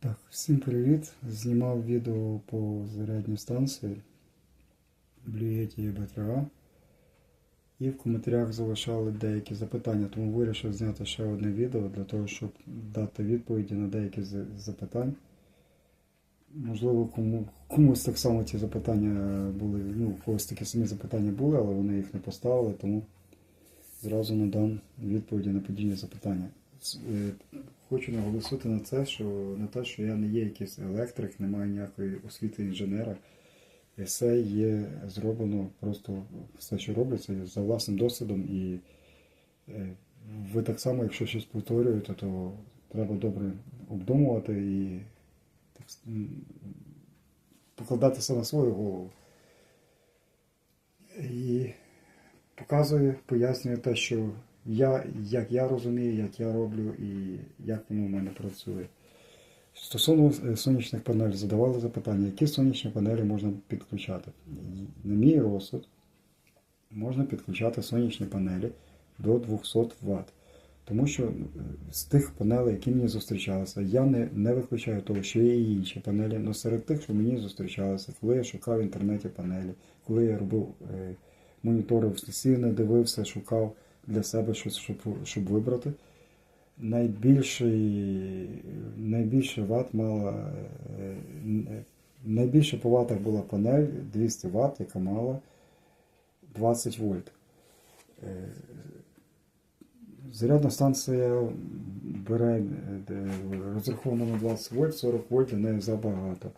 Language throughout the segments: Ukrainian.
Так, всім привіт! Знімав відео по зарядній станції Блюєті і. І в коментарях залишали деякі запитання, тому вирішив зняти ще одне відео для того, щоб дати відповіді на деякі з запитань. Можливо, кому, комусь так само ці запитання були, ну, когось такі самі запитання були, але вони їх не поставили, тому зразу надам відповіді на подібні запитання. Е, Хочу наголосити на це, що на те, що я не є якийсь електрик, не маю ніякої освіти інженера. І Все є зроблено просто все, що робиться, за власним досвідом. І е, ви так само, якщо щось повторюєте, то треба добре обдумувати і покладатися на свою голову. І показую, пояснюю те, що я, як я розумію, як я роблю і як воно в мене працює. Стосовно е, сонячних панелей, задавали запитання, які сонячні панелі можна підключати. На мій розсуд, можна підключати сонячні панелі до 200 Вт. Тому що е, з тих панелей, які мені зустрічалися, я не, не виключаю того, що є і інші панелі, але серед тих, що мені зустрічалися, коли я шукав в інтернеті панелі, коли я робив е, моніторив сильно дивився, шукав для себе щось, щоб, щоб вибрати. Найбільший, найбільше ват мала, е, найбільше по ватах була панель 200 Вт, яка мала 20 вольт. Е, Зарядна станція бере розрахована на 20 вольт, 40 вольт для неї забагато.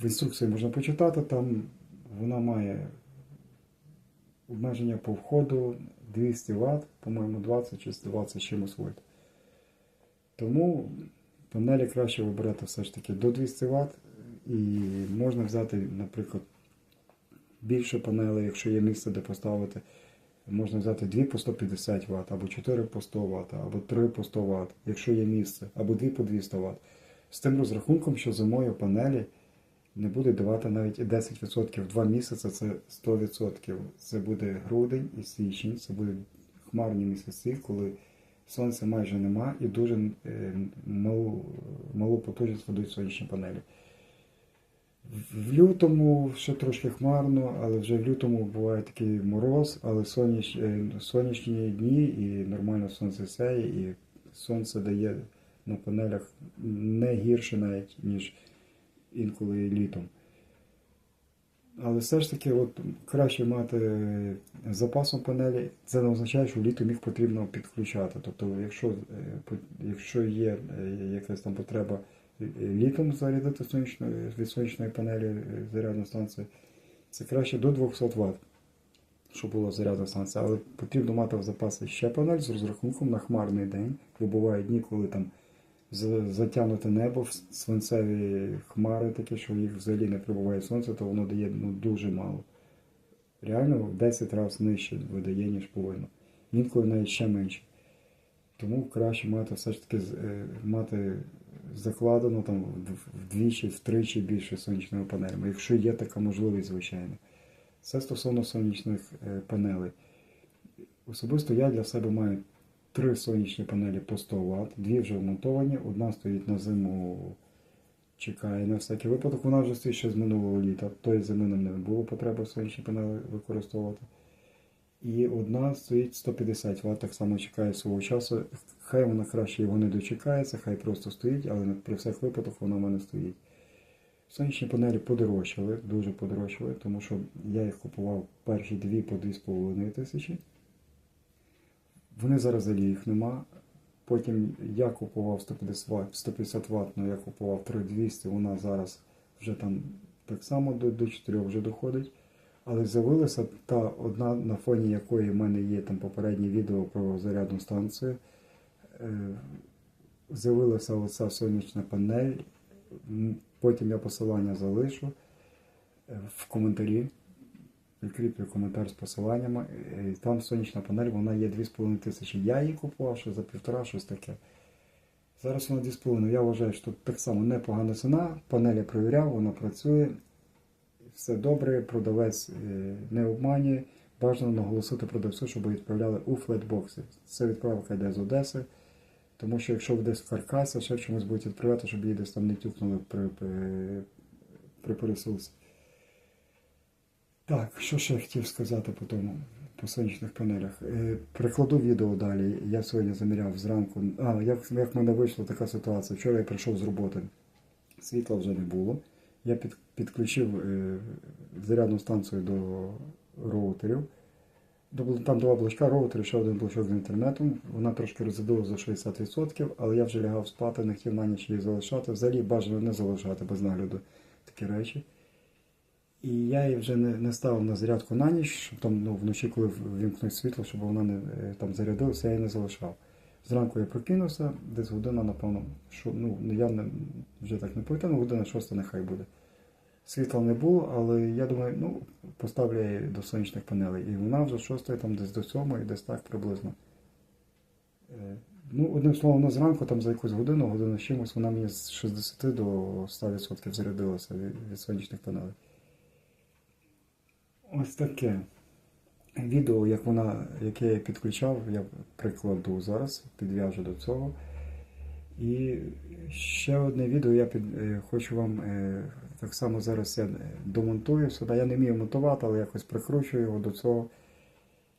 В інструкції можна почитати, там вона має обмеження по входу 200 Вт, по-моєму, 20 чи 120 чимось вольт. Тому панелі краще вибирати все ж таки до 200 Вт і можна взяти, наприклад, більше панелей, якщо є місце, де поставити. Можна взяти 2 по 150 Вт, або 4 по 100 Вт, або 3 по 100 Вт, якщо є місце, або 2 по 200 Вт. З тим розрахунком, що зимою панелі не буде давати навіть 10%. Два місяці це 100%. Це буде грудень і січень, це будуть хмарні місяці, коли сонця майже нема і дуже е, малу, малу потужність ведуть сонячні панелі. В- лютому ще трошки хмарно, але вже в лютому буває такий мороз, але соняч, е, сонячні дні і нормально сонце сяє, і сонце дає на панелях не гірше навіть, ніж інколи літом. Але все ж таки, от, краще мати запасом панелі, це не означає, що літом їх потрібно підключати. Тобто, якщо, е, якщо є е, якась там потреба е, літом зарядити сонячну, від сонячної панелі зарядну станцію, це краще до 200 Вт, щоб була зарядна станція. Але потрібно мати в запасі ще панель з розрахунком на хмарний день, бувають дні, коли там затягнуте небо, в свинцеві хмари такі, що їх взагалі не прибуває сонце, то воно дає ну, дуже мало. Реально в 10 разів нижче видає, ніж повинно. Інколи навіть ще менше. Тому краще мати все ж таки е, мати закладено там вдвічі, втричі більше сонячними панелями, якщо є така можливість, звичайно. Це стосовно сонячних е, панелей. Особисто я для себе маю три сонячні панелі по 100 Вт, дві вже вмонтовані, одна стоїть на зиму, чекає на всякий випадок. Вона вже стоїть ще з минулого літа. Тої зими нам не було потреби сонячні панели використовувати. І одна стоїть 150 Вт, так само чекає свого часу. Хай вона краще його не дочекається, хай просто стоїть, але при всіх випадках вона в мене стоїть. Сонячні панелі подорожчали, дуже подорожчали, тому що я їх купував перші дві по 2,5 тисячі. Вони зараз їх нема. Потім я купував 150 Вт, 150 Вт, але я купував 3200, вона зараз вже там так само до, до 4 вже доходить. Але з'явилася та одна, на фоні якої в мене є там попереднє відео про зарядну станцію. Е, З'явилася оця сонячна панель. Потім я посилання залишу е, в коментарі. Прикріплю коментар з посиланнями. Е, Там сонячна панель, вона є 2,5 тисячі. Я її купував ще за півтора, щось таке. Зараз вона 2,5. Я вважаю, що так само непогана ціна. Панель я перевіряв, вона працює. Все добре, продавець е, не обманює. Бажано наголосити продавцю, щоб відправляли у флетбокси. Це відправка йде з Одеси. Тому що якщо десь в каркасі, ще чомусь будете відправляти, щоб її десь там не тюкнули при, при, при пересилці. Так, що ще хотів сказати по тому, по сонячних панелях. Е, прикладу відео далі. Я сьогодні заміряв зранку. А, як, як в мене вийшла така ситуація. Вчора я прийшов з роботи. Світла вже не було. Я під, підключив е, зарядну станцію до роутерів. Там два блочка роутер, ще один блочок з інтернетом. Вона трошки розрядила за 60%, але я вже лягав спати, не хотів на ніч її залишати. Взагалі бажано не залишати без нагляду такі речі. І я її вже не, не ставив на зарядку на ніч, щоб там ну, вночі, коли вімкнуть світло, щоб вона не е, там зарядилася, я її не залишав. Зранку я прокинувся, десь година, напевно, що ну я не, вже так не пам'ятаю, година шоста нехай буде. Світла не було, але я думаю, ну, поставлю її до сонячних панелей. І вона вже шостої, там десь до сьомої, десь так приблизно. Е, Ну, одним словом, вона зранку, там за якусь годину, годину з чимось, вона мені з 60 до 100% зарядилася від, від сонячних панелей. Ось таке. Відео, як вона, яке я підключав, я прикладу зараз, підв'яжу до цього. І ще одне відео я під, е, хочу вам е, так само зараз я домонтую сюди. Я не вмію монтувати, але якось прикручую його до цього.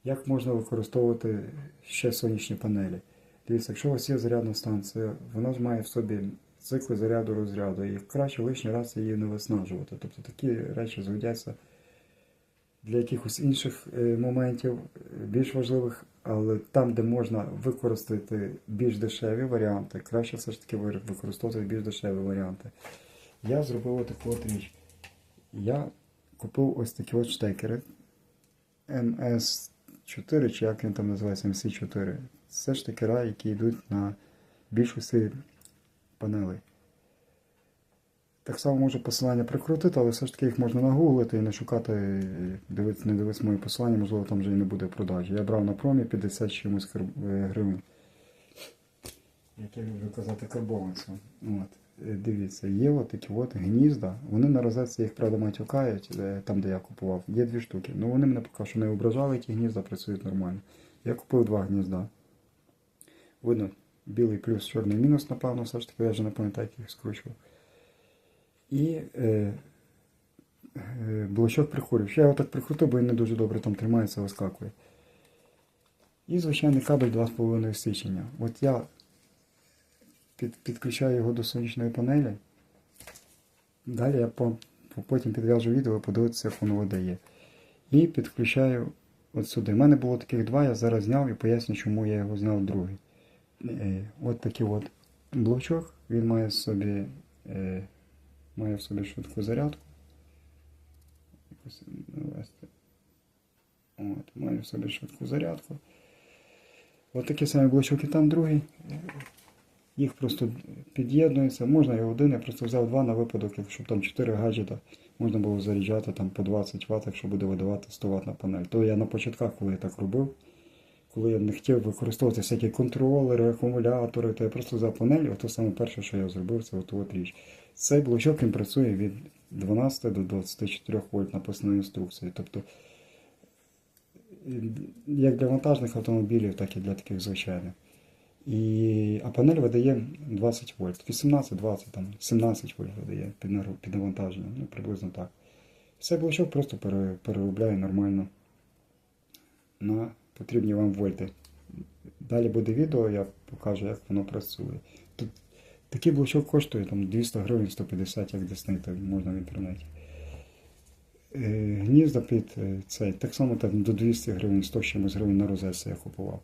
Як можна використовувати ще сонячні панелі? Дивіться, якщо у вас є зарядна станція, вона ж має в собі цикли заряду розряду, і краще лишній раз її не виснажувати. Тобто такі речі згодяться для якихось інших е, моментів, е, більш важливих, але там, де можна використати більш дешеві варіанти, краще все ж таки використовувати більш дешеві варіанти. Я зробив таку от річ. Я купив ось такі от штекери MS4, чи як він там називається, MC4. Це штекера, які йдуть на більшості панелей. Так само можу посилання прикрутити, але все ж таки їх можна нагуглити і не шукати, дивитися, не дивитися мої посилання, можливо, там вже і не буде продажі. Я брав на промі 50 чимось е, гривень. Як я люблю казати, карбованцю. От. Е, Дивіться, є от такі от гнізда. Вони на розетці їх, правда, матюкають, е, там, де я купував. Є дві штуки. Ну вони мене поки що не ображали, ті гнізда працюють нормально. Я купив два гнізда. Видно, білий плюс, чорний мінус, напевно, все ж таки, я вже не пам'ятаю, як їх скручував. І е, е, блочок прихорів. Я його так прикрутив, бо він не дуже добре там тримається, вискакує. І звичайний кабель 2,5 січення. От я під, підключаю його до сонячної панелі. Далі я по, по- потім підв'яжу відео подивитися, як воно видає. І підключаю от сюди. У мене було таких два, я зараз зняв і поясню, чому я його зняв другий. Е, от такий от блочок. Він має собі, е, має в собі швидку зарядку. Якось навести. От, має в собі швидку зарядку. От такий самий блочок там другий. Їх просто під'єднується. Можна і один, я просто взяв два на випадок, якщо там 4 гаджета, можна було заряджати там по 20 Вт, якщо буде видавати 100 Вт на панель. То я на початках, коли я так робив, коли я не хотів використовувати всякі контролери, акумулятори, то я просто взяв панель, і то саме перше, що я зробив, це от, річ. Цей блочок він працює від 12 до 24 вольт написано інструкції. Тобто, як для вантажних автомобілів, так і для таких звичайних. І, а панель видає 20 вольт, 18-20, там, 17 вольт видає під, навантаження, ну приблизно так. Цей блочок просто переробляє нормально на потрібні вам вольти. Далі буде відео, я покажу, як воно працює. Тут такий блочок коштує там 200 гривень, 150, як десь знайти можна в інтернеті. Е, Гнізда під е, цей, так само там до 200 гривень, 100 чимось гривень на розетці я купував.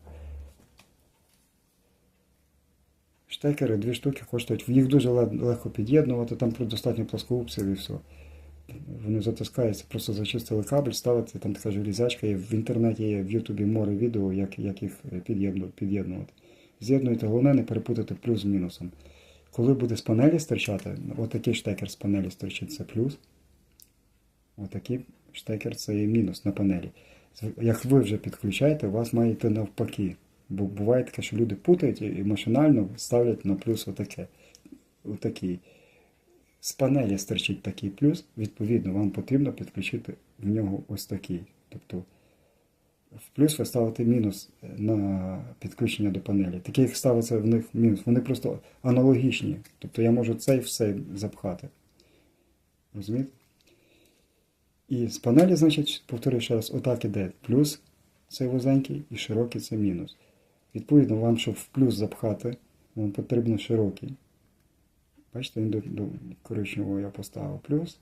Штекери, дві штуки коштують. Їх дуже легко під'єднувати, там достатньо плоскогубців і все. Вони затискаються, просто зачистили кабель, ставити, там така железячка, є в інтернеті є в Ютубі море відео, як, як їх е, під'єднувати. З'єднуєте, головне не перепутати плюс з мінусом. Коли буде з панелі стирчати, отакий штекер з панелі стирчить, це плюс. Отакий штекер це є мінус на панелі. Як ви вже підключаєте, у вас має йти навпаки. Бо буває таке, що люди путають і машинально ставлять на плюс отаке. Отакий. З панелі стерчить такий плюс, відповідно, вам потрібно підключити в нього ось такий. Тобто в плюс ви ставите мінус на підключення до панелі. Таких ставиться в них мінус. Вони просто аналогічні. Тобто я можу цей в цей запхати. Розумієте? І з панелі, значить, повторюю ще раз, отак іде плюс цей вузенький і широкий це мінус. Відповідно, вам, щоб в плюс запхати, вам потрібно широкий. Бачите, він до, до коричневого я поставив плюс,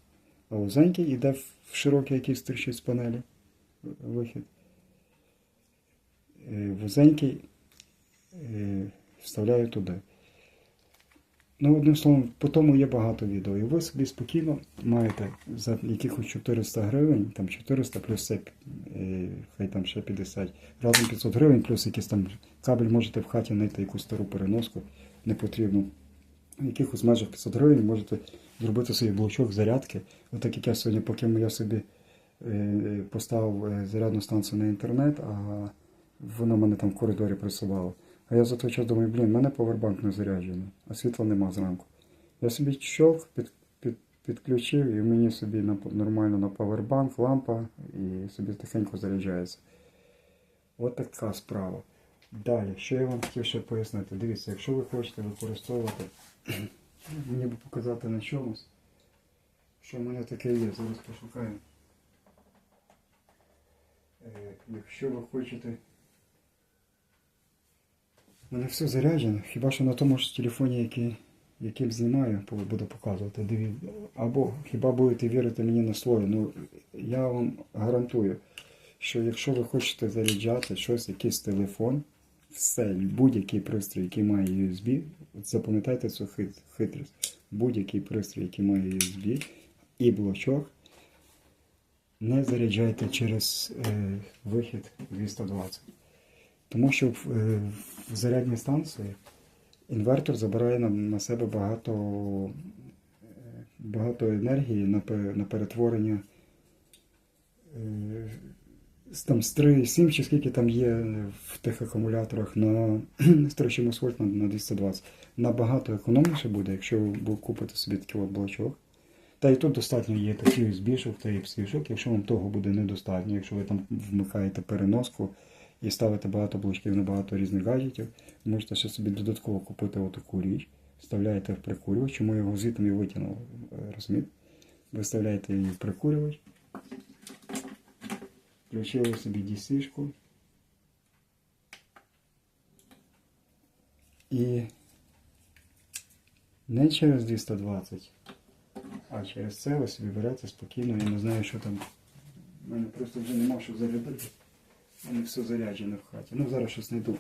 а вузенький йде в широкий, який стрічить з панелі. Вихід. Е, Вузенький е, вставляю туди. Ну, одним словом, по тому є багато відео. І ви собі спокійно маєте за якихось 400 гривень, там 400 плюс це, е, хай там ще 50, разом 500 гривень, плюс якийсь там кабель можете в хаті знайти якусь стару переноску, не потрібно. В якихось межах 500 гривень можете зробити собі блочок зарядки. Отак як я сьогодні, поки я собі е, поставив е, зарядну станцію на інтернет, а воно мене там в коридорі присувало. А я за той час думаю, блін, в мене повербанк не заряджений, а світла нема зранку. Я собі щелк під, під, підключив і мені собі на, нормально на повербанк, лампа і собі тихенько заряджається. От така справа. Далі, що я вам хотів ще пояснити. Дивіться, якщо ви хочете використовувати, мені би показати на чомусь, що в мене таке є, зараз пошукаю. Е, Якщо ви хочете. У мене все заряджено, хіба що на тому ж телефоні, який, яким знімаю, буду показувати. Або хіба будете вірити мені на слово. Ну, я вам гарантую, що якщо ви хочете заряджати щось, якийсь телефон, все, будь-який пристрій, який має USB, запам'ятайте цю хит- хитрість. Будь-який пристрій, який має USB і блочок, не заряджайте через е, вихід 220. Тому що в, е, в зарядній станції інвертор забирає на, на себе багато, е, багато енергії на, на перетворення е, там з 3,7 чи скільки там є в тих акумуляторах на 3 вольт на, на 220. Набагато економніше буде, якщо ви купите собі такий блочок. Та і тут достатньо є такий USB-шок та Type-C-шок, якщо вам того буде недостатньо, якщо ви там вмикаєте переноску і ставите багато блочків на багато різних гаджетів, можете ще собі додатково купити отаку річ, вставляєте в прикурювач, чому його звітом і витягнув, е, розумієте? Ви вставляєте її в прикурювач, включили собі DC-шку і не через 220, а через це ви собі берете спокійно, я не знаю, що там. У мене просто вже нема що зарядити. У мене все заряджено в хаті. Ну зараз щось знайду.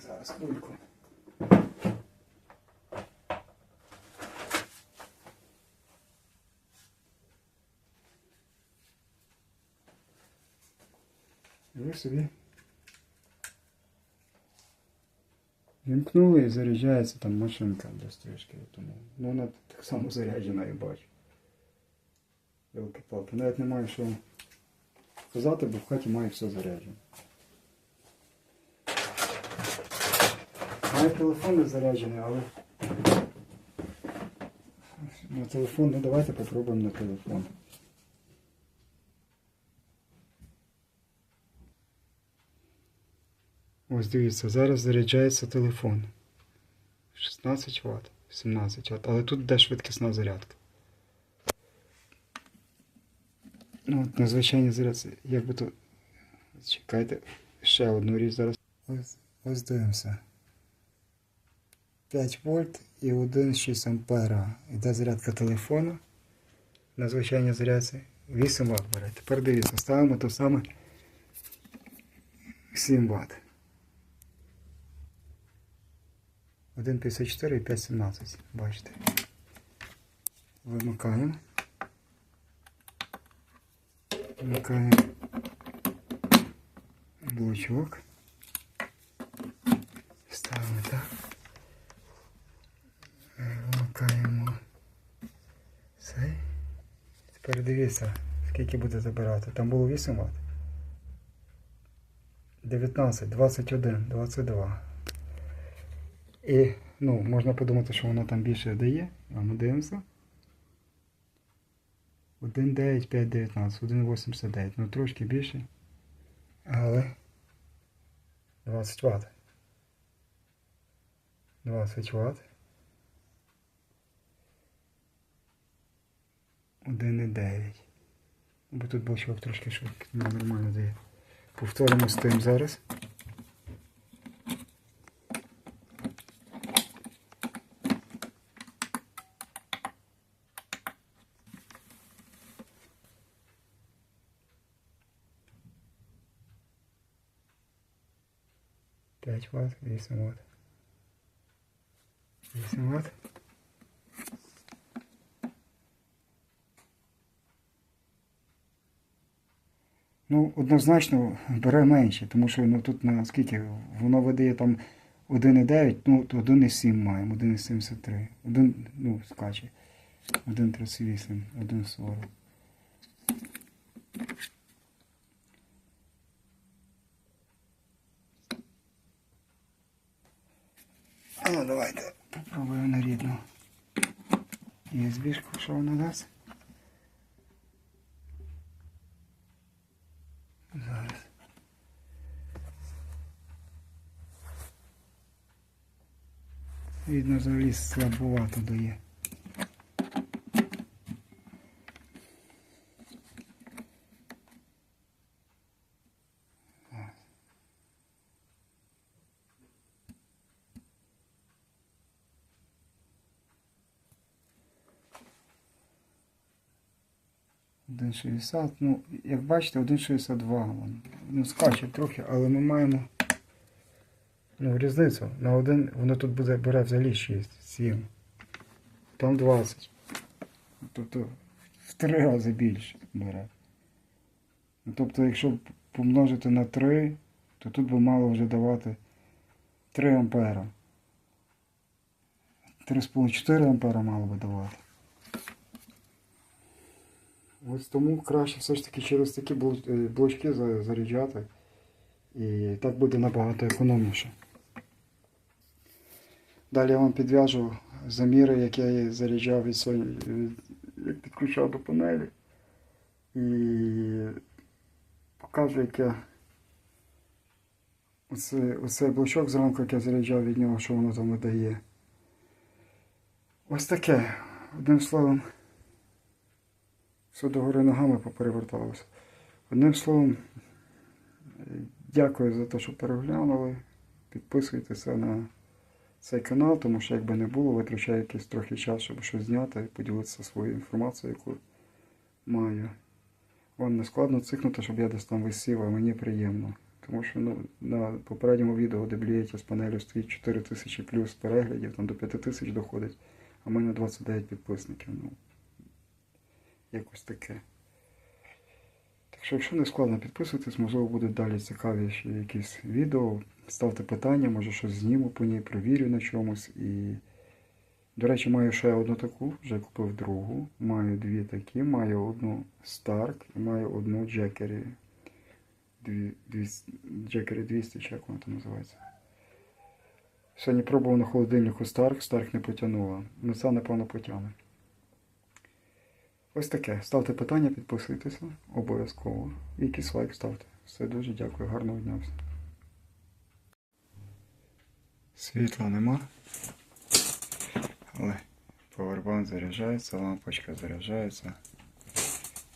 Зараз хвильку. Собі вімкнули і заряджається там машинка для стрижки. Тому, ну вона так само заряджена, я бачу. Елки-палки. Навіть немає що сказати, бо в хаті має все заряджено. Має телефон не заряджений, але на телефон, ну давайте попробуємо на телефон. Ось дивіться, зараз заряджається телефон. 16 Вт, 17 Вт, але тут йде швидкісна зарядка. Ну, от незвичайні зарядці. Як би то. Чекайте, ще одну річ зараз. Ось, ось дивимося. 5 вольт і 1,6 ампера. Іде зарядка телефону. На звичайній зарядці. 8 Вт бере. Тепер дивіться, ставимо то саме 7 Вт. 1,54 і 5,17. Бачите. Вимикаємо. Вмикаємо блочок. Ставимо так. Вмикаємо цей. Тепер дивіться, скільки буде забирати. Там було 8 Вт. 19, 21, 22. І ну, можна подумати, що воно там більше дає. А ми дивимося. 1,9, 5,19, 1,89. Ну трошки більше. Але 20 Вт. 20 Вт. 1,9. Бо тут блочок трошки швидко, ну, нормально дає. Повторимо з тим зараз. П'ять Вт, 8 Вт. 8 Вт. Ну, однозначно бере менше, тому що ну, тут на скільки воно видає там 1,9, ну то 1,7 маємо, 1,73. Один, ну, скаче. 1,38, 1,40. Давайте попробуємо на рідну. Є збіжку, що вона дасть. Зараз. Видно, заліз слабувато дає. 1,60. Ну, як бачите, 1,62. Ну, скаче трохи, але ми маємо ну, різницю. На один воно тут буде бере взагалі 6, 7. Там 20. Тобто в три рази більше бере. Ну, тобто, якщо помножити на 3, то тут би мало вже давати 3 ампера. 3,5-4 ампера мало би давати. Ось тому краще все ж таки через такі е, блочки заряджати. І так буде набагато економніше. Далі я вам підв'яжу заміри, які я заряджав від е, підключав до панелі. І покажу, як я оце, оцей блочок зранку, як я заряджав від нього, що воно там видає. Ось таке. Одним словом. Все догори ногами попереверталося. Одним словом, дякую за те, що переглянули. Підписуйтеся на цей канал, тому що якби не було, витрачаю якийсь трохи час, щоб щось зняти, і поділитися своєю інформацією, яку маю. Вам не складно цикнути, щоб я десь там висів, а мені приємно. Тому що ну, на попередньому відео, де блієте з панелю стоїть 4000 плюс переглядів, там до 5000 доходить, а в мене 29 підписників. Ну, якось таке. Так що, якщо не складно підписуйтесь, можливо, будуть далі цікаві ще якісь відео. Ставте питання, може щось зніму по ній, провірю на чомусь. І, до речі, маю ще одну таку, вже купив другу. Маю дві такі, маю одну Stark і маю одну. Дві, дві, 200, чи як вона там називається. Сьогодні пробував на холодильнику Stark, Stark не потягнула. Ну це, напевно, потягне. Ось таке. Ставте питання, підписуйтеся обов'язково. І якийсь лайк ставте. Все дуже дякую, гарного дня всім. Світла нема. Але повербанк заряджається, лампочка заряджається.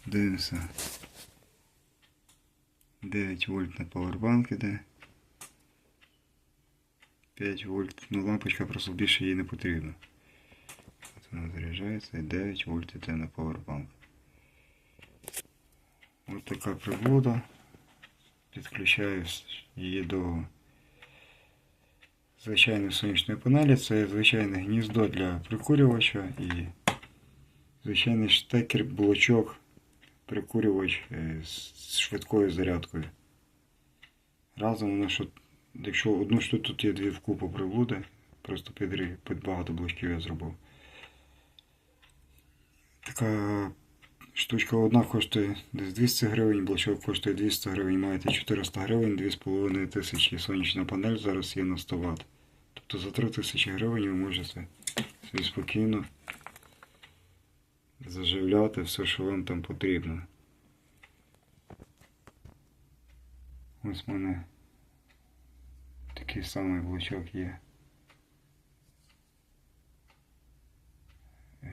Дивимося. 9 вольт на повербанк іде. 5 вольт. Ну лампочка просто більше їй не потрібна. Заряджається і 9 вольт йде на повербанк. Ось така приблуда. Підключаю її до звичайної сонячної панелі. Це звичайне гніздо для прикурювача і звичайний штекер, блочок, прикурювач з швидкою зарядкою. Разом воно що, якщо одну штуку тут є дві вкупу приблуди, просто під багато блочків я зробив. Така штучка одна коштує десь 200 гривень, блочок коштує 200 гривень, маєте 400 гривень, 2,5 тисячі сонячна панель зараз є на 100 Вт. Тобто за 3 тисячі гривень ви можете собі спокійно заживляти все, що вам там потрібно. Ось в мене такий самий блочок є.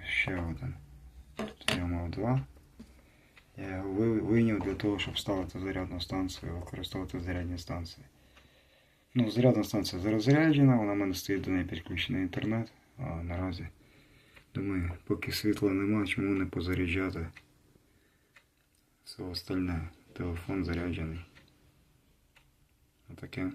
Ще один. Тут я. Я його вийняв для того, щоб ставити зарядну станцію, використовувати зарядні станції. Ну, зарядна станція зараз вона в мене стоїть до неї підключений інтернет. А наразі думаю, поки світла нема, чому не позаряджати все остальне. Телефон заряджений. Отаке.